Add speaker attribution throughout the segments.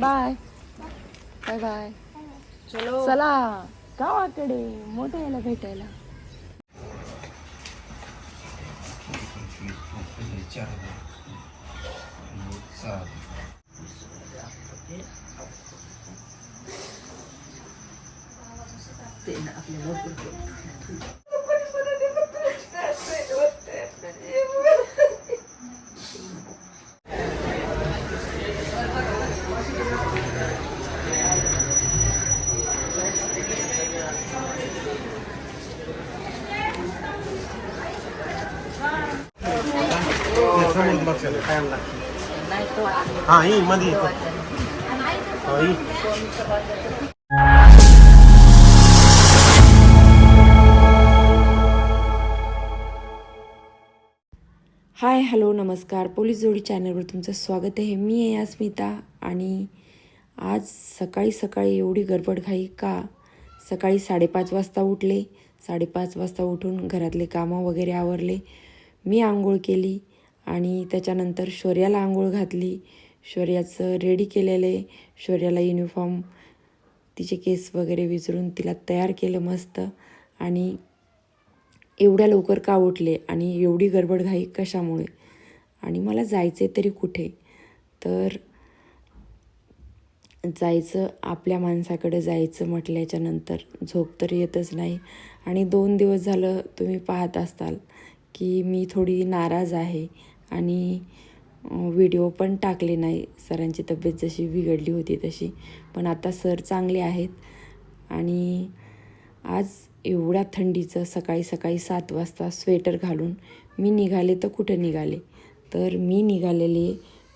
Speaker 1: Bye bye bye
Speaker 2: चलो
Speaker 1: चला गावाकडे मोठ्या याला भेटायला
Speaker 2: ते ना आपल्या लवकर नाही तो
Speaker 3: हा ही मध्ये हो,
Speaker 1: हाय हॅलो नमस्कार. पोलीस जोडी चॅनलवर तुमचं स्वागत आहे. मी आहे अस्मिता आणि आज सकाळी सकाळी एवढी गडबड घाई का? सकाळी साडेपाच वाजता उठले. साडेपाच वाजता उठून घरातले कामं वगैरे आवरले. मी आंघोळ केली आणि त्याच्यानंतर शौर्याला आंघोळ घातली. शौर्याचं रेडी केलेले शौर्याला युनिफॉर्म तिचे केस वगैरे विचारून तिला तयार केलं मस्त. आणि एवढ्या लवकर का उठले? आणि एवढी गडबड घाई कशामुळे? आणि मला जायचे तरी कुठे? तर जायचं आपल्या माणसाकडे जायचं म्हटल्याच्या नंतर झोप तर येतच नाही. आणि दोन दिवस झालं तुम्ही पाहत असताल की मी थोडी नाराज आहे. आणि व्हिडिओ पण टाकले नाही. सरांची तब्येत जशी बिघडली होती तशी. पण आता सर चांगले आहेत. आणि आज एवढ्या थंडीचं सकाळी सकाळी सात वाजता स्वेटर घालून मी निघाले तर कुठं निघाले? तर मी निघालेले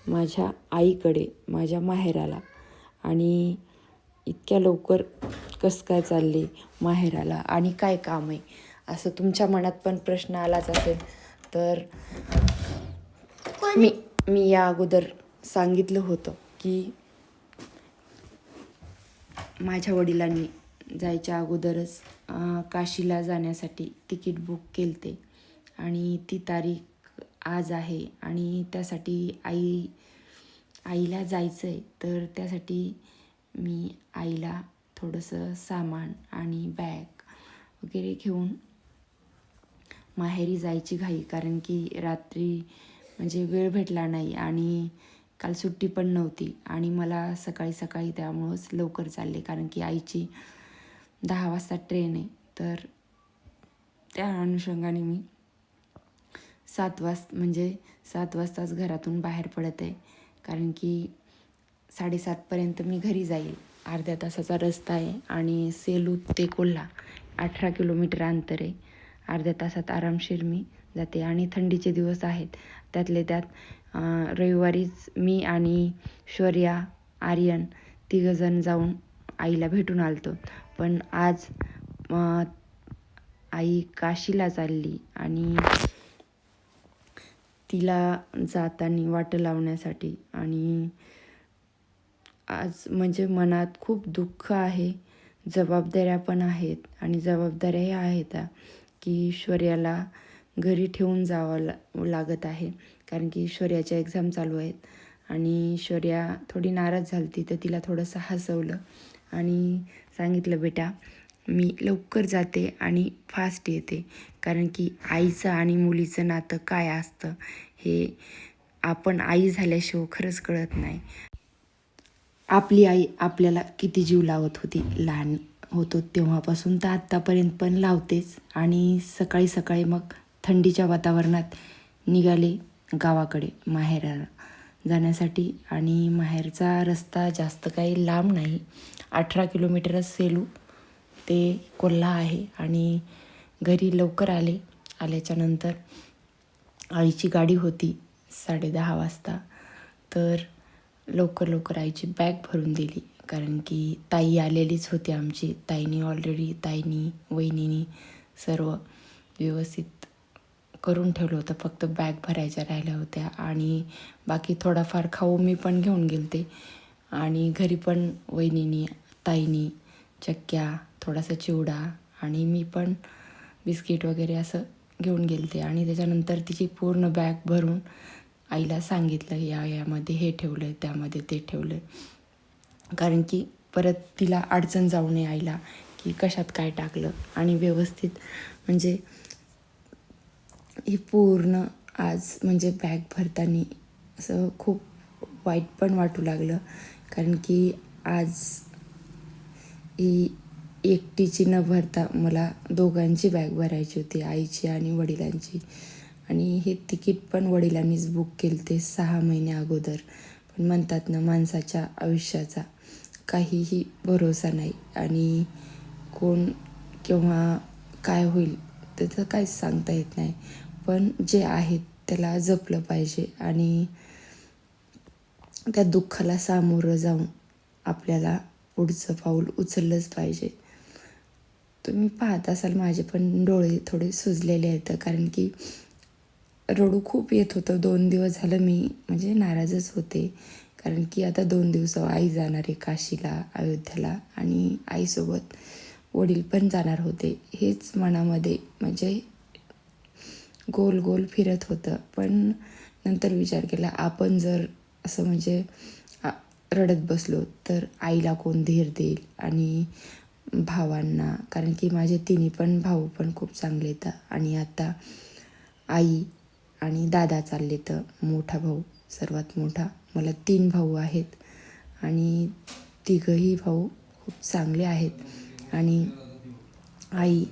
Speaker 1: माझ्या आईकडे माझ्या माहेराला. आणि इतक्या लवकर कसं काय चालले माहेराला? आणि काय काम आहे? असं तुमच्या मनात पण प्रश्न आलाच असेल. तर मी मी या अगोदर सांगितलं होतं की माझ्या वडिलांनी जायच्या अगोदरच काशीला जाण्यासाठी तिकीट बुक केलते. आणि ती तारीख आज आहे आणि त्यासाठी आई आईला जायचं आहे तर त्यासाठी मी आईला थोडंसं सामान आणि बॅग वगैरे घेऊन माहेरी जायची घाई. कारण की रात्री म्हणजे वेळ भेटला नाही आणि काल सुट्टी पण नव्हती आणि मला सकाळी सकाळी त्यामुळंच लवकर चालले कारण की आईची दहा वाजता ट्रेन आहे. तर त्या अनुषंगाने मी सात वाज म्हणजे सात वाजताच घरातून बाहेर पडत आहे. कारण की साडेसातपर्यंत मी घरी जाईल. अर्ध्या तासाचा रस्ता आहे आणि सेलू ते कोल्हा अठरा किलोमीटर अंतर आहे. अर्ध्या तासात आरामशीर मी जाते आणि थंडीचे दिवस आहेत. त्यातले त्यात रविवारीच मी आणि शौर्या आर्यन तिघंजण जाऊन आईला भेटून आलतो. पण आज आई काशीला चालली आणि तिला जाताना वाट लावण्यासाठी आणि आज म्हणजे मनात खूप दुःख आहे जबाबदाऱ्या पण आहेत आणि जबाबदाऱ्या ह्या आहेत की ईश्वर्याला घरी ठेवून जावं ला लागत आहे. कारण की ईश्वर्याच्या एक्झाम चालू आहेत. आणि ईश्वर्या थोडी नाराज झाली तर तिला थोडंसं हसवलं. आणि सांगितलं बेटा मी लवकर जाते आणि फास्ट येते. कारण की आईचं आणि मुलीचं नातं काय असतं हे आपण आई झाल्याशिवाय खरंच कळत नाही. आपली आई आपल्याला किती जीव लावत होती. लहान होतो तेव्हापासून तर आत्तापर्यंत पण लावतेच. आणि सकाळी सकाळी मग थंडीच्या वातावरणात निघाले गावाकडे माहेराला जाण्यासाठी. आणि माहेरचा रस्ता जास्त काही लांब नाही. अठरा किलोमीटरच सेलू ते कोल्हा आहे. आणि घरी लवकर आले. आल्याच्यानंतर आईची गाडी होती साडे दहा वाजता. तर लवकर लवकर आईची बॅग भरून दिली. कारण की ताई आलेलीच होती आमची. ताईनी ऑलरेडी ताईनी वहिनीनी सर्व व्यवस्थित करून ठेवलं होतं फक्त बॅग भरायच्या राहिल्या होत्या. आणि बाकी थोडाफार खाऊ मी पण घेऊन गेलते. आणि घरी पण वहिनीनी ताईनी चक्क्या थोडासा चिवडा आणि मी पण बिस्किट वगैरे असं घेऊन गेलते. आणि त्याच्यानंतर तिची पूर्ण बॅग भरून आईला सांगितलं या यामध्ये हे ठेवलं आहे त्यामध्ये ते ठेवलं आहे कारण की परत तिला अडचण जाऊ नये आईला की कशात काय टाकलं. आणि व्यवस्थित म्हणजे ही पूर्ण आज म्हणजे बॅग भरताना असं खूप वाईट पण वाटू लागलं. कारण की आज ही एकटीची न भरता मला दोघांची बॅग भरायची होती आईची आणि वडिलांची. आणि हे तिकीट पण वडिलांनीच बुक केले ते सहा महिने अगोदर. पण म्हणतात ना माणसाच्या आयुष्याचा काहीही भरोसा नाही. आणि कोण केव्हा काय होईल त्याचं काहीच सांगता येत नाही. पण जे आहेत त्याला जपलं पाहिजे आणि त्या दुःखाला सामोरं जाऊन आपल्याला पुढचं पाऊल उचललंच पाहिजे. तुम्ही पाहत असाल माझे पण डोळे थोडे सुजलेले आहेत कारण की रडू खूप येत होतं. दोन दिवस झालं मी म्हणजे नाराजच होते कारण की आता दोन दिवस आई जाणार आहे काशीला अयोध्याला आणि आईसोबत वडील पण जाणार होते. हेच मनामध्ये म्हणजे गोल गोल फिरत होतं. पण नंतर विचार केला आपण जर असं म्हणजे आ- रडत बसलो तर आईला कोण धीर देईल आणि भावांना? कारण की माझे तिन्ही पण भाऊ पण खूप चांगले आहेत. आणि आता आई आणि दादा चालले तर मोठा भाऊ सर्वात मोठा. मला तीन भाऊ आहेत आणि तिघंही भाऊ खूप चांगले आहेत. आणि आई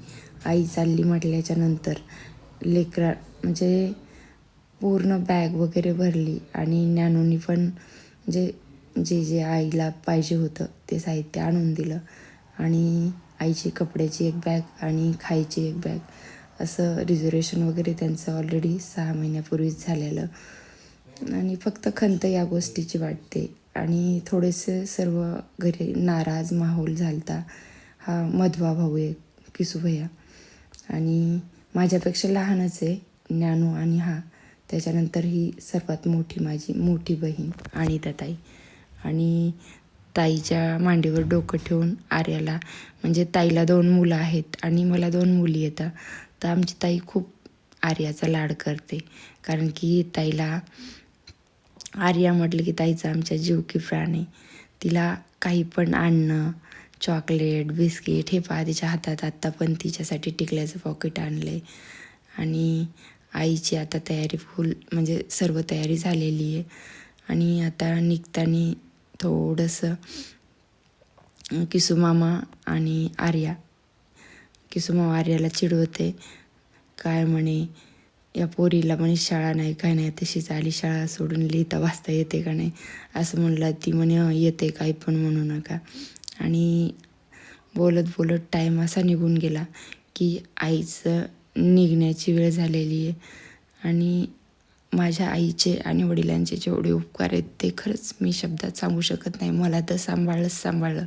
Speaker 1: आई चालली म्हटल्याच्या नंतर लेकरा म्हणजे पूर्ण बॅग वगैरे भरली आणि ज्ञानूनी पण जे जे जे आईला पाहिजे होतं ते साहित्य आणून दिलं. आणि आईची कपड्याची एक बॅग आणि खायची एक बॅग असं रिझर्वेशन वगैरे त्यांचं ऑलरेडी सहा महिन्यापूर्वीच झालेलं. आणि फक्त खंत या गोष्टीची वाटते. आणि थोडेसे सर्व घरी नाराज माहोल झालता. हा मधवा भाऊ आहे किसू भैया आणि माझ्यापेक्षा लहानच आहे ज्ञानू आणि हा. त्याच्यानंतर ही सर्वात मोठी माझी मोठी बहीण आणि त्या ताई. आणि ताईच्या मांडीवर डोकं ठेवून आर्याला म्हणजे ताईला दोन मुलं आहेत आणि मला दोन मुली येतात. तर आमची ताई खूप आर्याचा लाड करते. कारण की ताईला आर्या म्हटलं की ताईचा आमच्या जीव की तिला काही पण आणणं चॉकलेट बिस्किट हे पहा तिच्या हातात आत्ता पण तिच्यासाठी टिकल्याचं पॉकेट आणलं आहे आणि आईची आता तयारी फुल म्हणजे सर्व तयारी झालेली आहे. आणि आता निघताना थोडंसं किसूमामा आणि आर्या. किसुमा आर्याला चिडवते. काय म्हणे या पोरीला म्हणे शाळा नाही काय नाही तशीच आली शाळा सोडून लिहिता वाचता येते का नाही? असं म्हणलं ती म्हणे येते काही पण म्हणू नका. आणि बोलत बोलत टाईम असा निघून गेला की आईचं निघण्याची वेळ झालेली आहे. आणि माझ्या आईचे आणि वडिलांचे जेवढे उपकार आहेत ते खरंच मी शब्दात सांगू शकत नाही. मला तर सांभाळलंच सांभाळलं.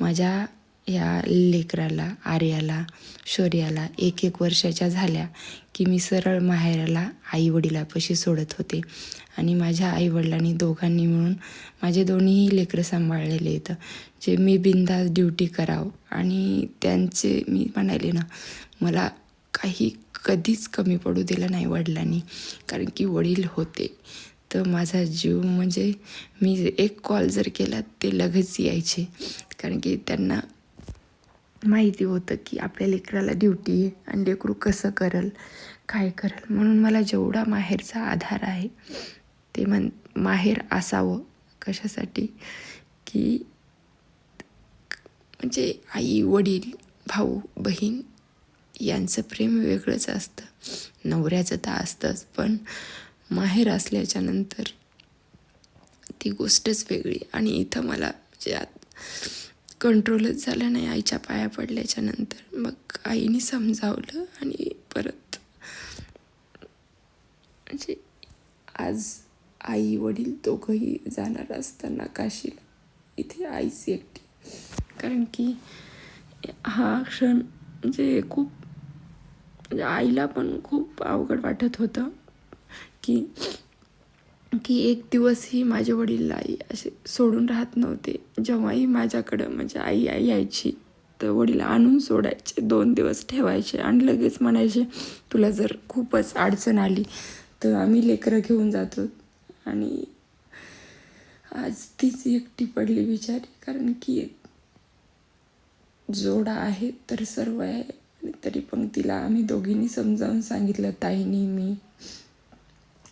Speaker 1: माझ्या या लेकराला आर्याला शौर्याला एक एक वर्षाच्या झाल्या की मी सरळ माहेराला आईवडिलापाशी सोडत होते. आणि माझ्या आईवडिलांनी दोघांनी मिळून माझे दोन्हीही लेकरं सांभाळलेले आहेत. जे मी बिंदास ड्युटी करावं आणि त्यांचे मी म्हणाले ना मला काही कधीच कमी पडू दिलं नाही वडिलांनी कारण की वडील होते. तर माझा जीव म्हणजे मी एक कॉल जर केला ते लगेच यायचे कारण की त्यांना माहिती होतं की आपल्या लेकराला ड्युटी आहे आणि लेकरू कसं करल काय करल. म्हणून मला जेवढा माहेरचा आधार आहे ते म्हण माहेर असावं कशासाठी? की म्हणजे आई वडील भाऊ बहीण यांचं प्रेम वेगळंच असतं. नवऱ्याचं तर असतंच पण माहेर असल्याच्या नंतर ती गोष्टच वेगळी. आणि इथं मला म्हणजे आत कंट्रोलच झालं नाही. आईच्या पाया पडल्याच्या नंतर मग आईने समजावलं आणि परत म्हणजे आज आई वडील दोघंही जाणार असताना काशीला. इथे आईच एकटी. कारण की हा क्षण म्हणजे खूप म्हणजे आईला पण खूप अवघड वाटत होतं की की एक दिवसही माझे वडील आई असे सोडून राहत नव्हते. जेव्हाही माझ्याकडं म्हणजे आई आई यायची तर वडील आणून सोडायचे दोन दिवस ठेवायचे आणि लगेच म्हणायचे तुला जर खूपच अडचण आली तर आम्ही लेकरं घेऊन जातो. आणि आज तीच एकटी पडली बिचारी कारण की जोडा आहे तर सर्व आहे. तरी पण तिला आम्ही दोघींनी समजावून सांगितलं ताईनी मी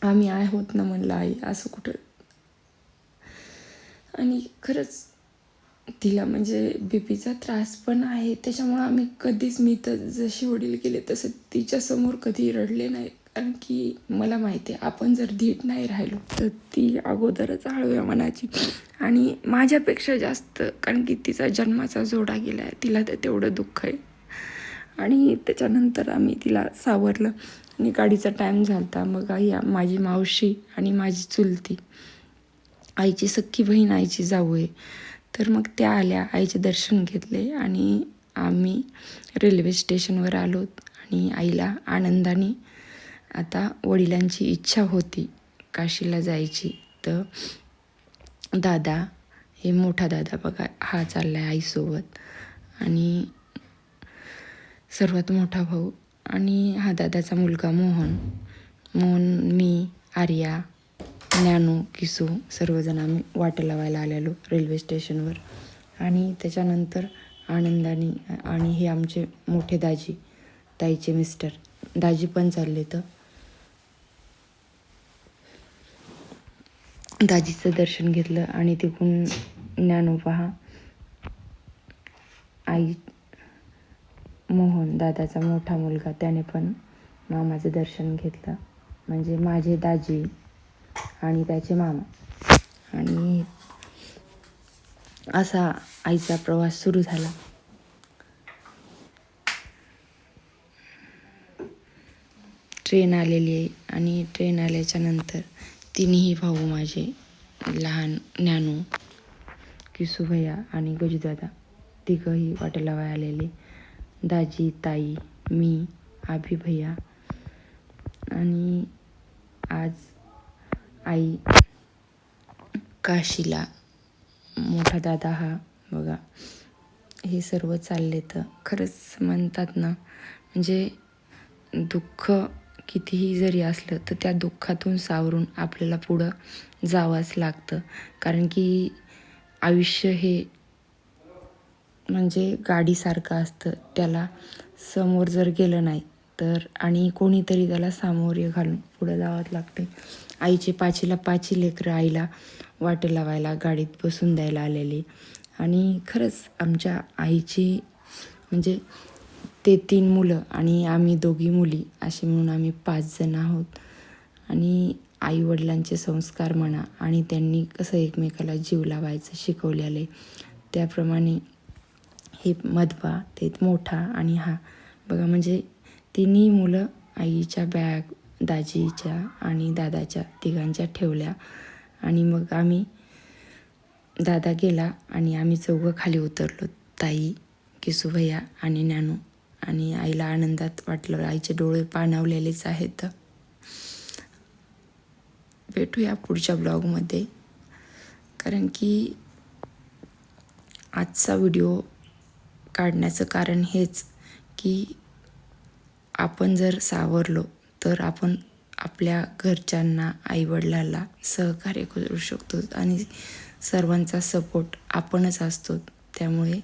Speaker 1: आम्ही आहोत ना म्हणलं आई असं कुठं? आणि खरंच तिला म्हणजे बीपीचा त्रास पण आहे. त्याच्यामुळं आम्ही कधीच मी तर जसे वडील गेले तसं तिच्यासमोर कधी रडले नाही. कारण की मला माहिती आहे आपण जर धीट नाही राहिलो तर ती अगोदरच हळूया मनाची. आणि माझ्यापेक्षा जास्त कारण की तिचा जन्माचा जोडा गेला आहे तिला तर तेवढं दुःख आहे. आणि त्याच्यानंतर आम्ही तिला सावरलं. आणि गाडीचा टाईम झाला होता मग आई माझी मावशी आणि माझी चुलती आईची सख्खी बहीण आईची जाऊ आहे. तर मग त्या आल्या आईचे दर्शन घेतले आणि आम्ही रेल्वे स्टेशनवर आलो आणि आईला आनंदाने आता वडिलांची इच्छा होती काशीला जायची. तर दादा हे मोठा दादा बघा हा चालला आहे आईसोबत. आणि सर्वात मोठा भाऊ आणि हा दादाचा मुलगा मोहन. मोहन मी आर्या ज्ञानू किसू सर्वजण आम्ही वाट लावायला आलेलो रेल्वे स्टेशनवर. आणि त्याच्यानंतर आनंदाने आणि हे आमचे मोठे दाजी ताईचे मिस्टर दाजी पण चालले तर दाजीचं दर्शन घेतलं आणि तिकडून ज्ञानू पहा. आई मोहन दादाचा मोठा मुलगा त्याने पण मामाचं दर्शन घेतलं. म्हणजे माझे दाजी आणि त्याचे मामा. आणि असा आईचा प्रवास सुरू झाला. ट्रेन आलेली आहे आणि ट्रेन आल्याच्यानंतर तिन्ही भाऊ माझे लहान ज्ञानू किसू आणि गजूदादा तिघंही वाटेलावाय आलेले. दाजी ताई मी आभी भैया आणि आज आई काशीला मोठा दादा हा बघा. हे सर्व चालले तर खरंच म्हणतात ना म्हणजे दुःख कितीही जरी असलं तर त्या दुःखातून सावरून आपल्याला पुढं जावंच लागतं. कारण की आयुष्य हे म्हणजे गाडीसारखं असतं. त्याला समोर जर गेलं नाही तर आणि कोणीतरी त्याला सामोरे घालून पुढं जावंच लागते आईचे पाचीला पाची लेकरं आईला वाटे लावायला गाडीत बसून द्यायला आलेली. आणि खरंच आमच्या आईची म्हणजे ते तीन मुलं आणि आम्ही दोघी मुली असे म्हणून आम्ही पाच जण आहोत. आणि आईवडिलांचे संस्कार म्हणा आणि त्यांनी कसं एकमेकाला जीव लावायचं शिकवलेलं आहे. त्याप्रमाणे हे मधवा ते मोठा आणि हा. बघा म्हणजे तिन्ही मुलं आईच्या बॅग दाजीच्या आणि दादाच्या तिघांच्या ठेवल्या. आणि मग आम्ही दादा गेला आणि आम्ही चौघं खाली उतरलो. ताई किसूभैया आणि ज्ञानू आणि आईला आनंदात वाटलं आईचे डोळे पाणावलेलेच आहेत. भेटूया पुढच्या ब्लॉगमध्ये. कारण की आजचा व्हिडिओ काढण्याचं कारण हेच की आपण जर सावरलो तर आपण आपल्या घरच्यांना आईवडिलाला सहकार्य करू शकतो आणि सर्वांचा सपोर्ट आपणच असतो. त्यामुळे